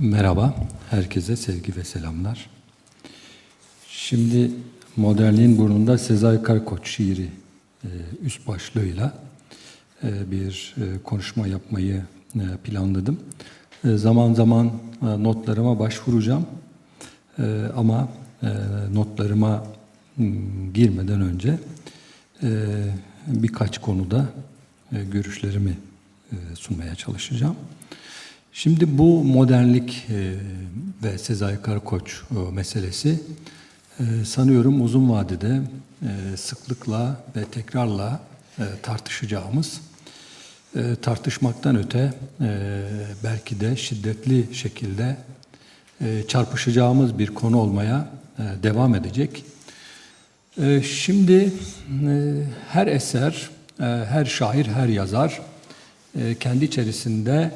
Merhaba, herkese sevgi ve selamlar. Şimdi Modernliğin Burnunda Sezai Karakoç şiiri e, üst başlığıyla e, bir e, konuşma yapmayı planladım. Zaman zaman notlarıma başvuracağım ama notlarıma girmeden önce birkaç konuda görüşlerimi sunmaya çalışacağım. Şimdi bu modernlik e, ve Sezai Karakoç e, meselesi e, sanıyorum uzun vadede sıklıkla ve tekrarla tartışacağımız, tartışmaktan öte belki de şiddetli şekilde çarpışacağımız bir konu olmaya devam edecek. Şimdi her eser, her şair, her yazar kendi içerisinde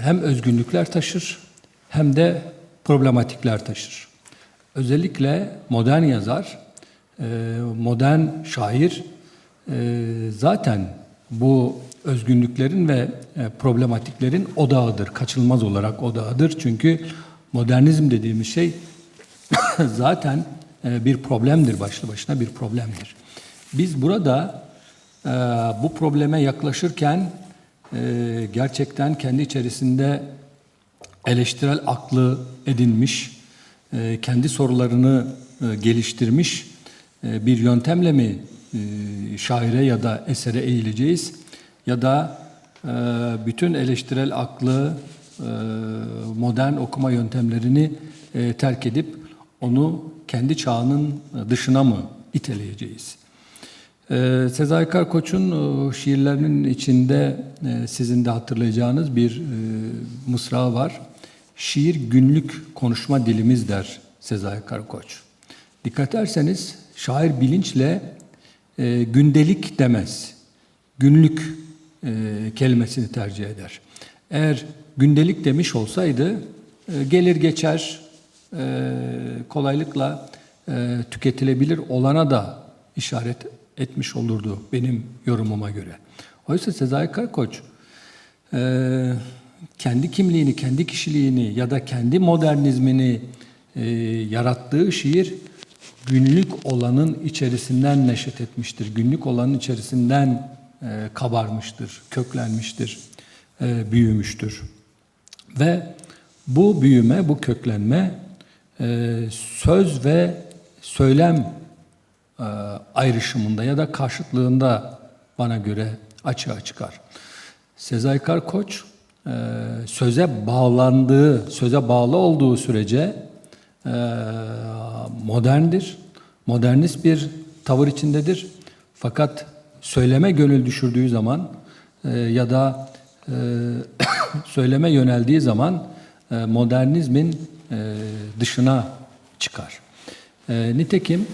hem özgünlükler taşır hem de problematikler taşır. Özellikle modern yazar, e, modern şair e, zaten bu özgünlüklerin ve e, problematiklerin odağıdır, kaçınılmaz olarak odağıdır. Çünkü modernizm dediğimiz şey zaten bir problemdir, başlı başına bir problemdir. Biz burada bu probleme yaklaşırken e, gerçekten kendi içerisinde eleştirel aklı edinmiş, e, kendi sorularını e, geliştirmiş e, bir yöntemle mi şaire ya da esere eğileceğiz ya da bütün eleştirel aklı, modern okuma yöntemlerini terk edip onu kendi çağının dışına mı iteleyeceğiz? Ee, Sezai Karakoç'un e, şiirlerinin içinde e, sizin de hatırlayacağınız bir e, mısra var. Şiir günlük konuşma dilimiz der Sezai Karakoç. Dikkat ederseniz şair bilinçle e, gündelik demez. Günlük e, kelimesini tercih eder. Eğer gündelik demiş olsaydı gelir geçer kolaylıkla tüketilebilir olana da işaret etmiş olurdu benim yorumuma göre. Oysa Sezai Karakoç e, kendi kimliğini, kendi kişiliğini ya da kendi modernizmini e, yarattığı şiir günlük olanın içerisinden neşet etmiştir. Günlük olanın içerisinden e, kabarmıştır, köklenmiştir, e, büyümüştür. Ve bu büyüme, bu köklenme e, söz ve söylem ayrışımında ya da karşıtlığında bana göre açığa çıkar. Sezai Karakoç e, söze bağlandığı, söze bağlı olduğu sürece e, moderndir, modernist bir tavır içindedir. Fakat söyleme gönül düşürdüğü zaman e, ya da e, söyleme yöneldiği zaman e, modernizmin e, dışına çıkar. E, nitekim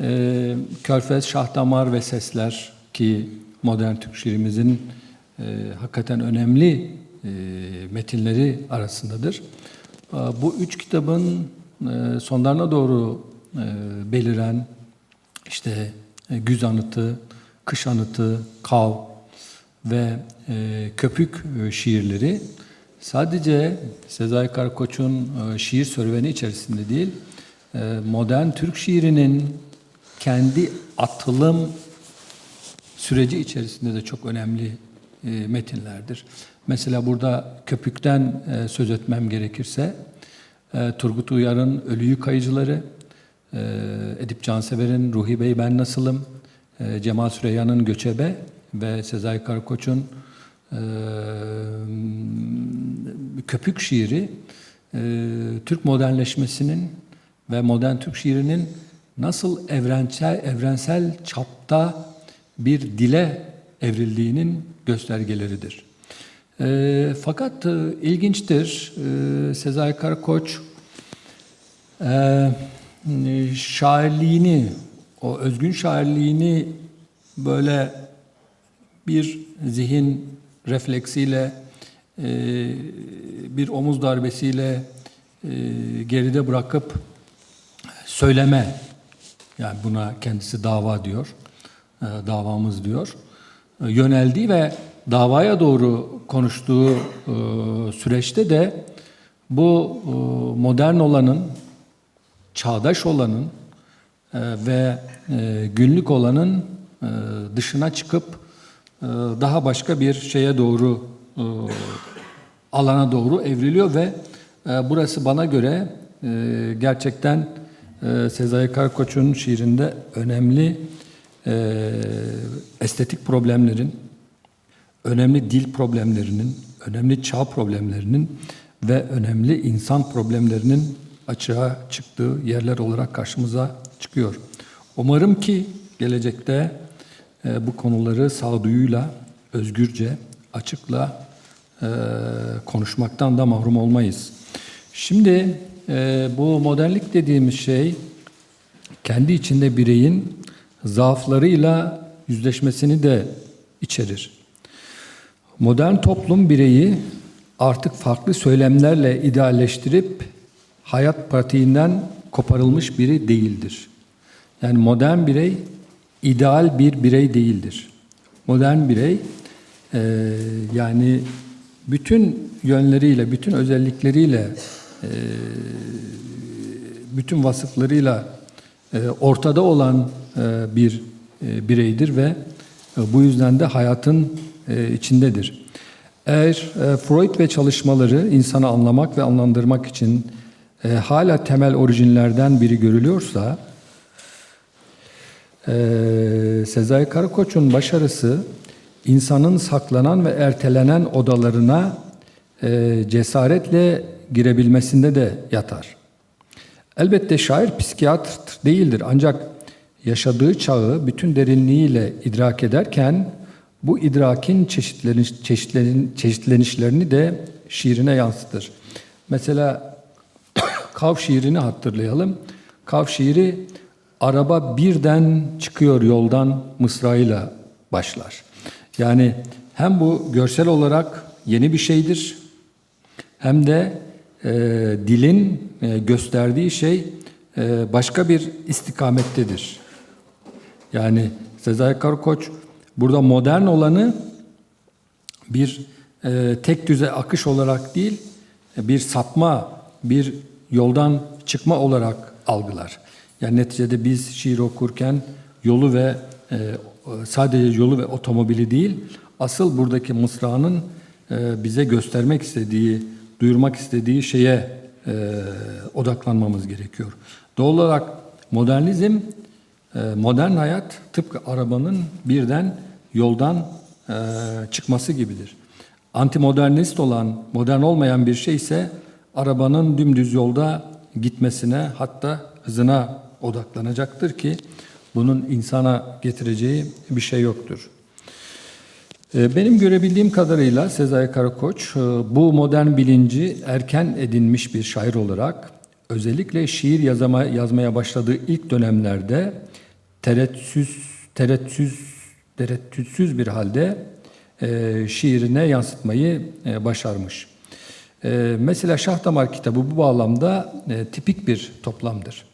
e, Körfez, Şahdamar ve Sesler ki modern Türk şiirimizin e, hakikaten önemli e, metinleri arasındadır. E, bu üç kitabın e, sonlarına doğru e, beliren işte e, Güz Anıtı, Kış Anıtı, Kav ve e, Köpük e, şiirleri sadece Sezai Karakoç'un e, şiir serüveni içerisinde değil, e, modern Türk şiirinin kendi atılım süreci içerisinde de çok önemli e, metinlerdir. Mesela burada Köpük'ten e, söz etmem gerekirse e, Turgut Uyar'ın Ölüyü Kayıcıları, e, Edip Cansever'in Ruhi Bey Ben Nasılım, e, Cemal Süreyya'nın Göçebe ve Sezai Karakoç'un e, Köpük şiiri e, Türk modernleşmesinin ve modern Türk şiirinin nasıl evrensel evrensel çapta bir dile evrildiğinin göstergeleridir. E, fakat e, ilginçtir, e, Sezai Karakoç e, şairliğini, o özgün şairliğini böyle bir zihin refleksiyle, e, bir omuz darbesiyle e, geride bırakıp söyleme, yani buna kendisi dava diyor, e, davamız diyor, e, yöneldiği ve davaya doğru konuştuğu e, süreçte de bu modern olanın, çağdaş olanın ve günlük olanın dışına çıkıp daha başka bir şeye doğru alana doğru evriliyor ve burası bana göre gerçekten e, Sezai Karakoç'un şiirinde önemli e, estetik problemlerin, önemli dil problemlerinin, önemli çağ problemlerinin ve önemli insan problemlerinin açığa çıktığı yerler olarak karşımıza çıkıyor. Umarım ki gelecekte e, bu konuları sağduyuyla, özgürce, açıkla e, konuşmaktan da mahrum olmayız. Şimdi e, bu modernlik dediğimiz şey kendi içinde bireyin zaaflarıyla yüzleşmesini de içerir. Modern toplum bireyi artık farklı söylemlerle idealleştirip hayat pratiğinden koparılmış biri değildir. Yani modern birey ideal bir birey değildir. Modern birey e, yani bütün yönleriyle, bütün özellikleriyle, bütün vasıflarıyla e, ortada olan e, bir e, bireydir ve bu yüzden de hayatın içindedir. Eğer Freud ve çalışmaları insanı anlamak ve anlandırmak için hala temel orijinlerden biri görülüyorsa, Sezai Karakoç'un başarısı insanın saklanan ve ertelenen odalarına cesaretle girebilmesinde de yatar. Elbette şair psikiyatr değildir ancak yaşadığı çağı bütün derinliğiyle idrak ederken bu idrakin çeşitleniş, çeşitlen, çeşitlenişlerini de şiirine yansıtır. Mesela Kav şiirini hatırlayalım. Kav şiiri araba birden çıkıyor yoldan mısrağıyla başlar. Yani hem bu görsel olarak yeni bir şeydir hem de e, dilin e, gösterdiği şey e, başka bir istikamettedir. Yani Sezai Karakoç burada modern olanı bir e, tek düze akış olarak değil, bir sapma, bir yoldan çıkma olarak algılar. Yani neticede biz şiir okurken yolu ve e, sadece yolu ve otomobili değil, asıl buradaki mısranın e, bize göstermek istediği, duyurmak istediği şeye e, odaklanmamız gerekiyor. Doğal olarak modernizm, e, modern hayat tıpkı arabanın birden yoldan e, çıkması gibidir. Antimodernist olan, modern olmayan bir şey ise arabanın dümdüz yolda gitmesine hatta hızına odaklanacaktır ki bunun insana getireceği bir şey yoktur. Ee, benim görebildiğim kadarıyla Sezai Karakoç e, bu modern bilinci erken edinmiş bir şair olarak özellikle şiir yazama, yazmaya başladığı ilk dönemlerde tereddütsüz, tereddütsüz, tereddütsüz bir halde e, şiirine yansıtmayı e, başarmış. E, mesela Şah Damar kitabı bu bağlamda e, tipik bir toplamdır.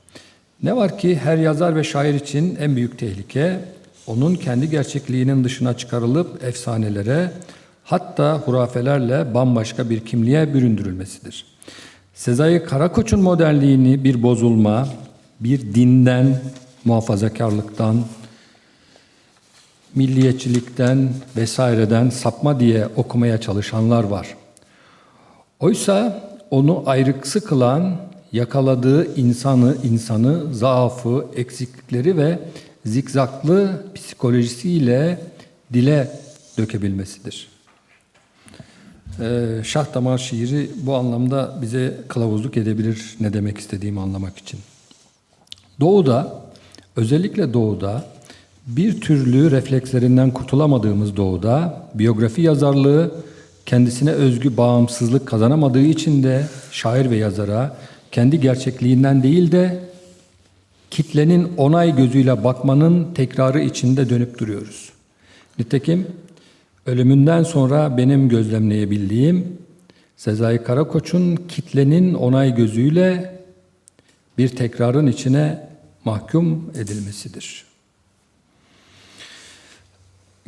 Ne var ki her yazar ve şair için en büyük tehlike onun kendi gerçekliğinin dışına çıkarılıp efsanelere hatta hurafelerle bambaşka bir kimliğe büründürülmesidir. Sezai Karakoç'un modernliğini bir bozulma, bir dinden, muhafazakarlıktan, milliyetçilikten vesaireden sapma diye okumaya çalışanlar var. Oysa onu ayrıksı kılan yakaladığı insanı, insanı, zaafı, eksiklikleri ve zikzaklı psikolojisiyle dile dökebilmesidir. Ee, Şah Damar şiiri bu anlamda bize kılavuzluk edebilir ne demek istediğimi anlamak için. Doğuda, özellikle doğuda bir türlü reflekslerinden kurtulamadığımız doğuda biyografi yazarlığı kendisine özgü bağımsızlık kazanamadığı için de şair ve yazara kendi gerçekliğinden değil de kitlenin onay gözüyle bakmanın tekrarı içinde dönüp duruyoruz. Nitekim ölümünden sonra benim gözlemleyebildiğim Sezai Karakoç'un kitlenin onay gözüyle bir tekrarın içine mahkum edilmesidir.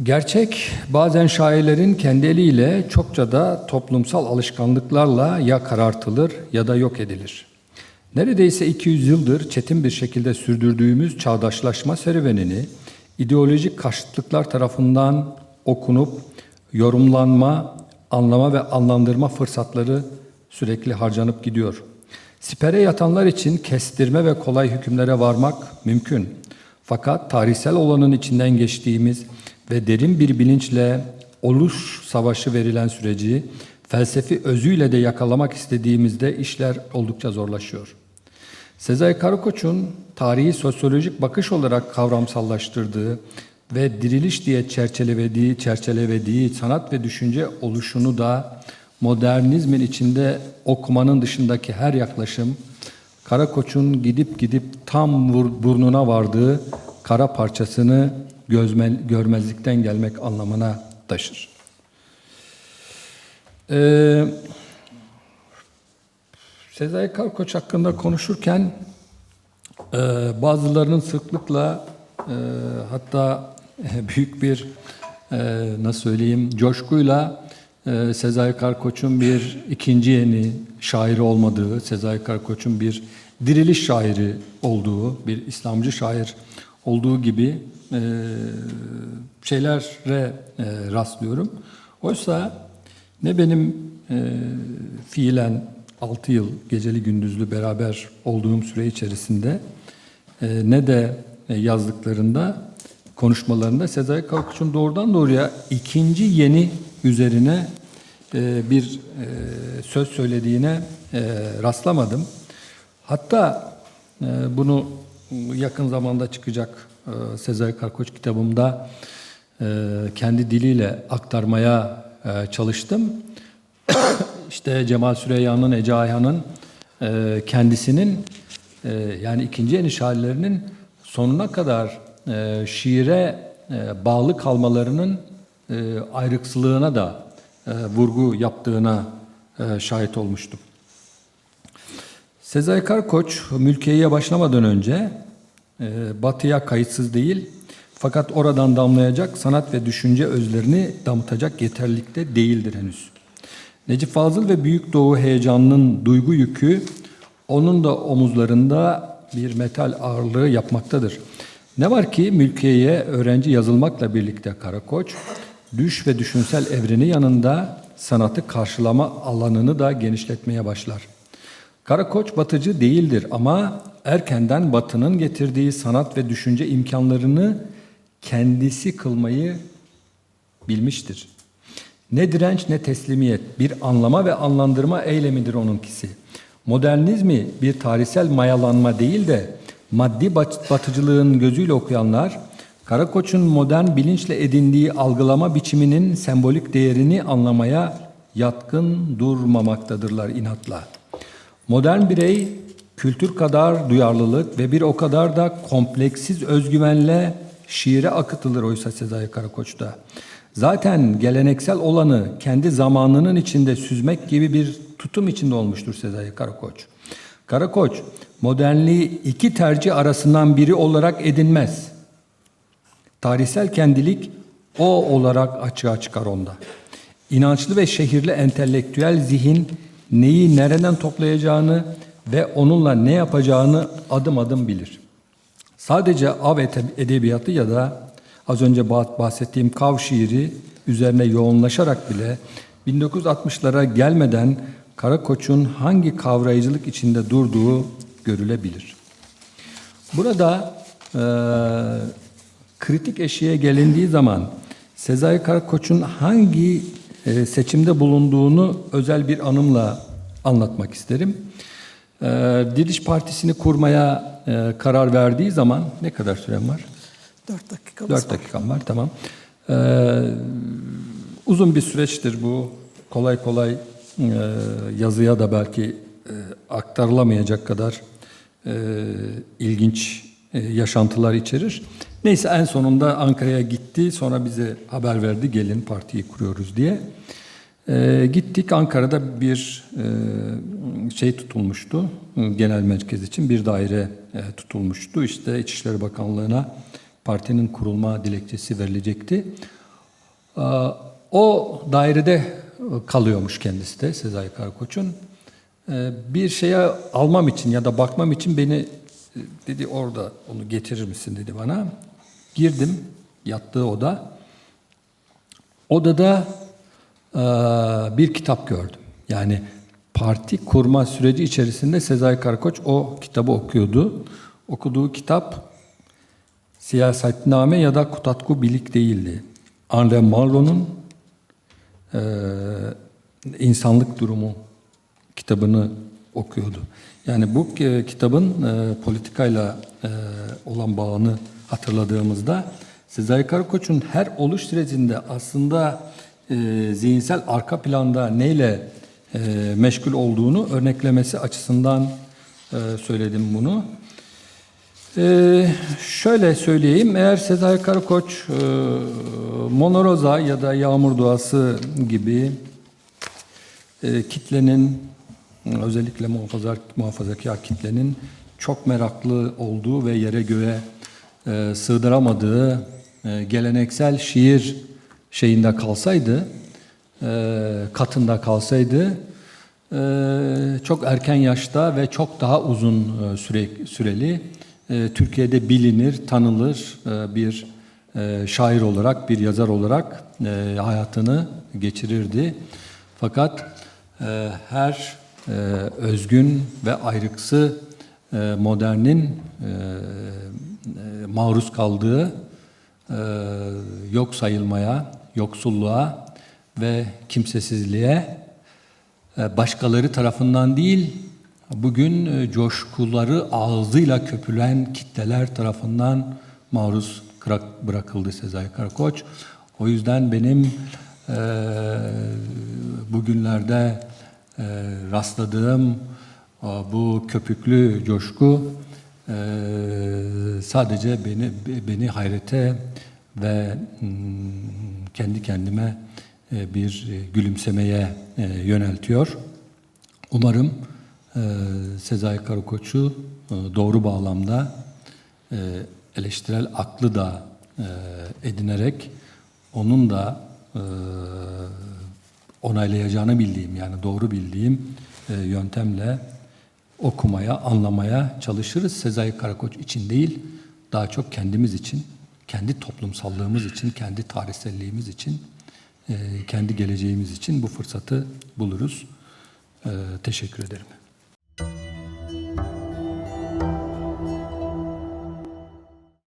Gerçek bazen şairlerin kendi eliyle çokça da toplumsal alışkanlıklarla ya karartılır ya da yok edilir. Neredeyse 200 yıldır çetin bir şekilde sürdürdüğümüz çağdaşlaşma serüvenini ideolojik karşıtlıklar tarafından okunup yorumlanma, anlama ve anlandırma fırsatları sürekli harcanıp gidiyor. Sipere yatanlar için kestirme ve kolay hükümlere varmak mümkün. Fakat tarihsel olanın içinden geçtiğimiz ve derin bir bilinçle oluş savaşı verilen süreci felsefi özüyle de yakalamak istediğimizde işler oldukça zorlaşıyor. Sezai Karakoç'un tarihi sosyolojik bakış olarak kavramsallaştırdığı ve diriliş diye çerçevelediği, çerçevelediği sanat ve düşünce oluşunu da modernizmin içinde okumanın dışındaki her yaklaşım Karakoç'un gidip gidip tam burnuna vardığı kara parçasını gözme- görmezlikten gelmek anlamına taşır. Ee, Sezai Karakoç hakkında konuşurken e, bazılarının sıklıkla e, hatta büyük bir e, nasıl söyleyeyim coşkuyla e, Sezai Karakoç'un bir ikinci yeni şairi olmadığı, Sezai Karakoç'un bir diriliş şairi olduğu, bir İslamcı şair olduğu gibi e, şeylere e, rastlıyorum. Oysa ne benim e, fiilen 6 yıl geceli gündüzlü beraber olduğum süre içerisinde e, ne de e, yazdıklarında, konuşmalarında Sezai Karakoç'un doğrudan doğruya ikinci yeni üzerine e, bir e, söz söylediğine e, rastlamadım. Hatta e, bunu yakın zamanda çıkacak e, Sezai Karakoç kitabımda e, kendi diliyle aktarmaya e, çalıştım. işte Cemal Süreyya'nın, Ece Ayhan'ın e, kendisinin e, yani ikinci yeni şairlerinin sonuna kadar e, şiire e, bağlı kalmalarının e, ayrıksılığına da e, vurgu yaptığına e, şahit olmuştum. Sezai Karakoç mülkiyeye başlamadan önce e, batıya kayıtsız değil fakat oradan damlayacak sanat ve düşünce özlerini damıtacak yeterlilikte değildir henüz. Necip Fazıl ve Büyük Doğu heyecanının duygu yükü onun da omuzlarında bir metal ağırlığı yapmaktadır. Ne var ki mülkiyeye öğrenci yazılmakla birlikte Karakoç, düş ve düşünsel evreni yanında sanatı karşılama alanını da genişletmeye başlar. Karakoç batıcı değildir ama erkenden batının getirdiği sanat ve düşünce imkanlarını kendisi kılmayı bilmiştir. Ne direnç ne teslimiyet, bir anlama ve anlandırma eylemidir onunkisi. Modernizmi bir tarihsel mayalanma değil de maddi bat- batıcılığın gözüyle okuyanlar, Karakoç'un modern bilinçle edindiği algılama biçiminin sembolik değerini anlamaya yatkın durmamaktadırlar inatla. Modern birey kültür kadar duyarlılık ve bir o kadar da kompleksiz özgüvenle şiire akıtılır oysa Sezai Karakoç'ta. Zaten geleneksel olanı kendi zamanının içinde süzmek gibi bir tutum içinde olmuştur Sezai Karakoç. Karakoç modernliği iki tercih arasından biri olarak edinmez. Tarihsel kendilik o olarak açığa çıkar onda. İnançlı ve şehirli entelektüel zihin neyi nereden toplayacağını ve onunla ne yapacağını adım adım bilir. Sadece av edebiyatı ya da az önce bah- bahsettiğim kav şiiri üzerine yoğunlaşarak bile 1960'lara gelmeden Karakoç'un hangi kavrayıcılık içinde durduğu görülebilir. Burada eee, kritik eşiğe gelindiği zaman Sezai Karakoç'un hangi e, seçimde bulunduğunu özel bir anımla anlatmak isterim. E, Diriliş Partisi'ni kurmaya e, karar verdiği zaman ne kadar sürem var? Dört dakikamız 4 var. dakikam var tamam. Ee, uzun bir süreçtir bu. Kolay kolay e, yazıya da belki e, aktarılamayacak kadar e, ilginç e, yaşantılar içerir. Neyse en sonunda Ankara'ya gitti. Sonra bize haber verdi gelin partiyi kuruyoruz diye. E, gittik Ankara'da bir e, şey tutulmuştu. e, Genel merkez için bir daire e, tutulmuştu. İşte İçişleri Bakanlığı'na partinin kurulma dilekçesi verilecekti. Ee, O dairede kalıyormuş kendisi de Sezai Karakoç'un. Ee, Bir şeye almam için ya da bakmam için beni e, dedi orada onu getirir misin dedi bana. Girdim yattığı oda. Odada e, bir kitap gördüm. Yani parti kurma süreci içerisinde Sezai Karakoç o kitabı okuyordu. Okuduğu kitap siyasetname ya da kutatku bilik değildi. Andre Malraux'un e, insanlık durumu kitabını okuyordu. Yani bu e, kitabın e, politikayla e, olan bağını hatırladığımızda Sezai Karakoç'un her oluş sürecinde aslında e, zihinsel arka planda neyle e, meşgul olduğunu örneklemesi açısından e, söyledim bunu. Ee, şöyle söyleyeyim, eğer Sezai Karakoç, e, Monoroza ya da Yağmur Duası gibi e, kitlenin, özellikle muhafaza, muhafazakar kitlenin çok meraklı olduğu ve yere göğe e, sığdıramadığı e, geleneksel şiir şeyinde kalsaydı, e, katında kalsaydı, ee, çok erken yaşta ve çok daha uzun e, süre, süreli e, Türkiye'de bilinir, tanınır e, bir e, şair olarak, bir yazar olarak e, hayatını geçirirdi. Fakat e, her e, özgün ve ayrıksı e, modernin e, e, maruz kaldığı e, yok sayılmaya, yoksulluğa ve kimsesizliğe e, başkaları tarafından değil, bugün e, coşkuları ağzıyla köpülen kitleler tarafından maruz bırakıldı Sezai Karakoç. O yüzden benim e, bugünlerde e, rastladığım e, bu köpüklü coşku e, sadece beni beni hayrete ve mm, kendi kendime e, bir e, gülümsemeye e, yöneltiyor. Umarım Sezai Karakoç'u doğru bağlamda eleştirel aklı da edinerek onun da onaylayacağını bildiğim yani doğru bildiğim yöntemle okumaya, anlamaya çalışırız. Sezai Karakoç için değil, daha çok kendimiz için, kendi toplumsallığımız için, kendi tarihselliğimiz için, e, kendi geleceğimiz için bu fırsatı buluruz. E, Teşekkür ederim.